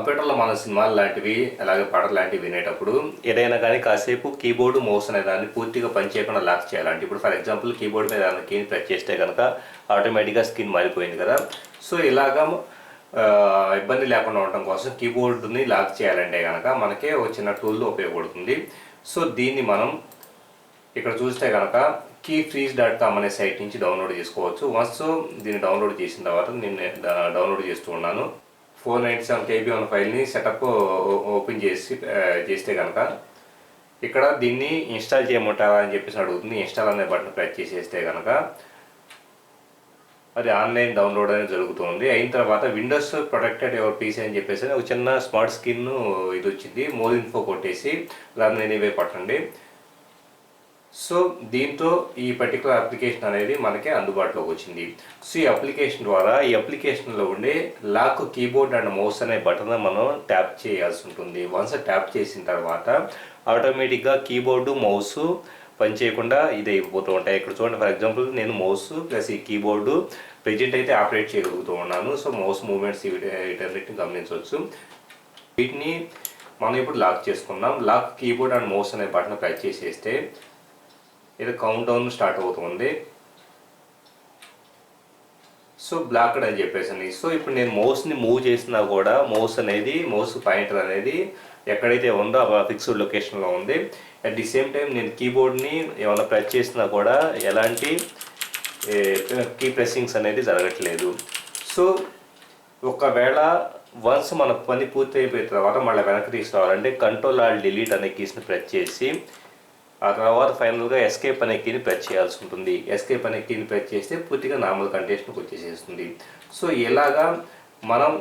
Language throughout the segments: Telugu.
కంప్యూటర్లో మన సినిమాలు లాంటివి అలాగే పాటలు లాంటివి వినేటప్పుడు ఏదైనా కానీ కాసేపు కీబోర్డ్ మౌస్ అనే దాన్ని పూర్తిగా పనిచేయకుండా లాక్ చేయాలంటే ఇప్పుడు ఫర్ ఎగ్జాంపుల్ కీబోర్డ్ మీద ఏదైనా కీని ప్రెస్ చేస్తే కనుక ఆటోమేటిక్గా స్క్రీన్ మారిపోయింది కదా. సో ఇలాగా ఇబ్బంది లేకుండా ఉండటం కోసం కీబోర్డ్ని లాక్ చేయాలంటే కనుక మనకే ఒక చిన్న టూల్ ఉపయోగపడుతుంది. సో దీన్ని మనం ఇక్కడ చూస్తే కనుక కీ ఫ్రీజ్ డాట్ కామ్ అనే సైట్ నుంచి డౌన్లోడ్ చేసుకోవచ్చు. వన్స్ దీన్ని డౌన్లోడ్ చేసిన తర్వాత నేను డౌన్లోడ్ చేస్తూ ఉన్నాను. ఫోర్ నైంటీ సెవెన్ కేబీ ఉన్న ఫైల్ని సెటప్ ఓపెన్ చేసి చేస్తే కనుక ఇక్కడ దీన్ని ఇన్స్టాల్ చేయమంటారా అని చెప్పేసి అడుగుతుంది. ఇన్స్టాల్ అనే బటన్ ప్రెస్ చేసేస్తే కనుక అది ఆన్లైన్ డౌన్లోడ్ అనేది జరుగుతుంది. అయిన తర్వాత విండోస్ ప్రొటెక్టెడ్ ఎవర్ పీసీ అని చెప్పేసి ఒక చిన్న స్మార్ట్ స్క్రీన్ ఇది వచ్చింది. మోర్ ఇన్ఫో కొట్టేసి రన్ ఎనీవే పట్టండి. సో దీంతో ఈ పర్టికులర్ అప్లికేషన్ అనేది మనకి అందుబాటులోకి వచ్చింది. సో ఈ అప్లికేషన్ ద్వారా ఈ అప్లికేషన్లో ఉండే లాక్ కీబోర్డ్ అండ్ మౌస్ అనే బటన్ మనం ట్యాప్ చేయాల్సి ఉంటుంది. వన్స్ ట్యాప్ చేసిన తర్వాత ఆటోమేటిక్గా కీబోర్డు మౌస్ పనిచేయకుండా ఇది అయిపోతూ ఉంటాయి. ఇక్కడ చూడండి ఫర్ ఎగ్జాంపుల్ నేను మౌస్ ప్లస్ ఈ కీబోర్డు ప్రెజెంట్ అయితే ఆపరేట్ చేయగలుగుతూ ఉన్నాను. సో మౌస్ మూమెంట్స్ వీటన్నిటిని గమనించవచ్చు. వీటిని మనం ఇప్పుడు లాక్ చేసుకుందాం. లాక్ కీబోర్డ్ అండ్ మౌస్ అనే బటన్ ప్రెస్ చేసేస్తే ఇది కౌంట్ డౌన్ స్టార్ట్ అవుతుంది. సో బ్లాక్డ్ అని చెప్పేసి సో ఇప్పుడు నేను మౌస్ని మూవ్ చేసినా కూడా మౌస్ అనేది మౌస్ పాయింటర్ అనేది ఎక్కడైతే ఉందో ఆ ఫిక్స్డ్ లొకేషన్లో ఉంది. అట్ ది సేమ్ టైం నేను కీబోర్డ్ని ఏమైనా ప్రెస్ చేసినా కూడా ఎలాంటి కీ ప్రెస్సింగ్స్ అనేది జరగట్లేదు. సో ఒకవేళ వన్స్ మన పని పూర్తి అయిపోయిన తర్వాత మళ్ళీ వెనక్కి తీసుకురావాలంటే కంట్రోల్ ఆల్ డిలీట్ అనే కీస్ని ప్రెస్ చేసి ఆ తర్వాత ఫైనల్గా ఎస్కేప్ అనే కీని ప్రెస్ చేయాల్సి ఉంటుంది. ఎస్కేప్ అనే కీని ప్రెస్ చేస్తే పూర్తిగా నార్మల్ కండిషన్కి వచ్చేసేస్తుంది. సో ఇలాగా మనం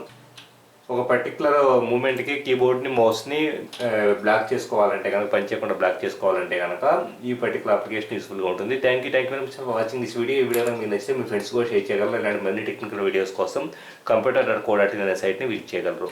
ఒక పర్టికులర్ మూమెంట్కి కీబోర్డ్ని మౌస్ని బ్లాక్ చేసుకోవాలంటే కనుక పని చేయకుండా బ్లాక్ చేసుకోవాలంటే కనుక ఈ పర్టికులర్ అప్లికేషన్ యూస్ఫుల్గా ఉంటుంది. Thank you thank you very much for watching this video. ఈ వీడియో మీకు నచ్చితే మీ ఫ్రెండ్స్ కూడా షేర్ చేయగలరు. ఇలాంటి మరిన్ని టెక్నికల్ వీడియోస్ కోసం computer dot co dot in అనే సైట్ని విజిట్ చేయగలరు.